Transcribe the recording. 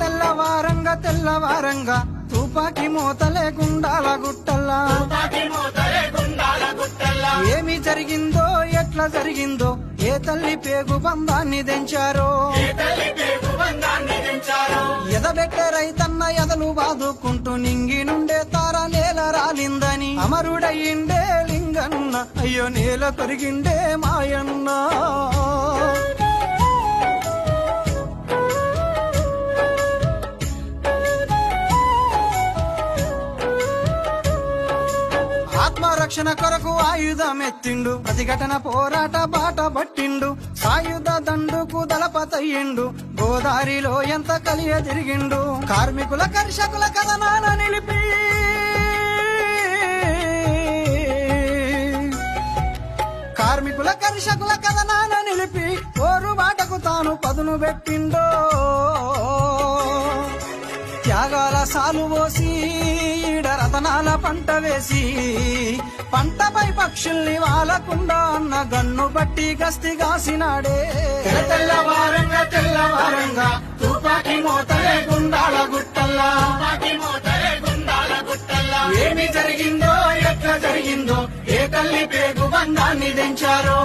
తెల్ల తెల్లవారంగా తెల్లవారంగా తుపాకి మూతలే గుండాల గుట్టల్లా. ఏమి జరిగిందో ఎట్లా జరిగిందో ఏ తల్లి పేగు బంధాన్ని తెంచారో. ఎదబెట్టే రైతన్న ఎదలు బాదుకుంటూ నింగి నుండే తార నేల రాలిందని. అమరుడయ్యిండే లింగన్న అయ్యో నేల కొరిగిండే మాయన్న. ఆత్మరక్షణ కొరకు ఆయుధం ఎత్తిండు ప్రతిఘటన పోరాట బాట పట్టిండు. సాయుధ దండుకు దళపతయ్యిండు. గోదారిలో ఎంత కలియ తిరిగిండు. కార్మికుల కర్షకుల కథనాన నిలిపి. కార్మికుల కర్షకుల కథనాన నిలిపి. ఓరు బాటకు తాను పదును పెట్టిండో. త్యాగాల సాలు పోసి ఈడ రతనాల పంట వేసి పంటపై పక్షుల్ని వాలకుండా అన్న గన్ను బట్టి గస్తి కాసినాడే. తెల్లవారంగా తెల్లవారంగా తుపాకి మోతలే గుండాల గుట్టల్లా. ఏమి జరిగిందో ఎట్లా జరిగిందో ఏ తల్లి పేగు బంధాన్ని దించారో.